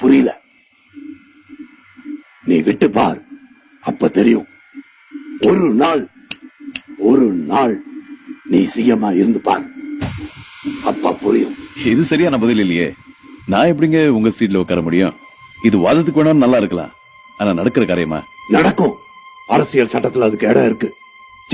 புரியல. நீ விட்டு பார். அப்ப தெரியும். ஒரு நாள் ஒரு நாள் நீ சிஎம்மா இருந்து பார். அப்ப புரியும். இது சரியான பதில் இல்லையே. நான் எப்படிங்க உங்க சீட்ல உட்கார முடியும்? இது வாதத்துக்கு வேணா நல்லா இருக்கலாம். ஆனா நடக்கிற காரியமா? நடக்கும். அரசியல் சட்டத்துல அதுக்கு இடம் இருக்கு.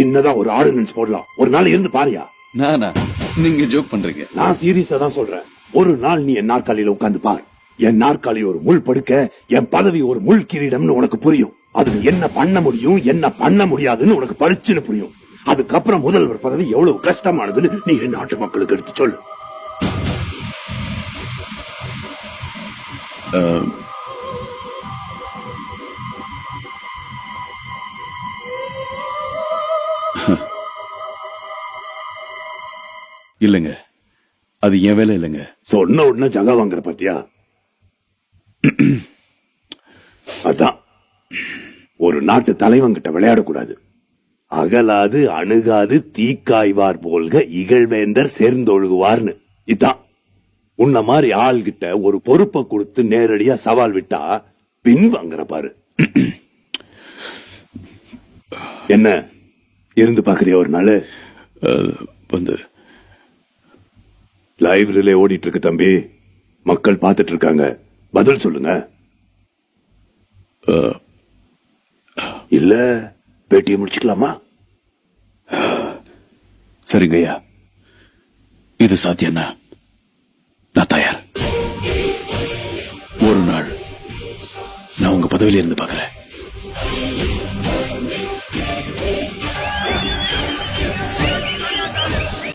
சின்னதா ஒரு ஆர்டினன்ஸ் போடலாம். ஒரு நாள் இருந்து பாரியா. நானா? நீங்க ஜோக் பண்றீங்க. நான் சீரியஸா தான் சொல்றேன். ஒரு நாள் நீ என் நாற்காலியில உட்கார்ந்து பார். என் நாற்காலி ஒரு முள் படுக்க என் பதவி ஒரு முள் கிரீடம்னு உனக்கு புரியும். அதுக்கு என்ன பண்ண முடியும் என்ன பண்ண முடியாதுன்னு உனக்கு பளிச்சுன்னு புரியும். அதுக்கப்புறம் முதல்வர் பதவி எவ்வளவு கஷ்டமானதுன்னு நீ என் நாட்டு மக்களுக்கு எடுத்து சொல்லு. இல்லங்க. அது என் வேலை இல்லைங்க. சொன்ன உடனே ஜகா வாங்குற பாத்தியா? அதான். ஒரு நாட்டு தலைவன்கிட்ட விளையாடக்கூடாது. அகலாது அணுகாது தீக்காய்வார் போல்க இகழ்வேந்தர் சேர்ந்தொழுகுவார்னு. இதான். உன்ன மாதிரி ஆள்கிட்ட ஒரு பொறுப்பை கொடுத்து நேரடியா சவால் விட்டா பின் வாங்குற பாரு. என்ன? இருந்து பாக்குறியா ஒரு நாள்? வந்து. லைவ் ரிலே ஓடிட்டு இருக்கு தம்பி. மக்கள் பார்த்துட்டு இருக்காங்க. பதில் சொல்லுங்க. இல்ல பேட்டியை முடிச்சுக்கலாமா? சரிங்கய்யா. இது சாத்தியம்னா நான் தயார். ஒரு நாள் நான் உங்க பதவியில இருந்து பாக்குறேன்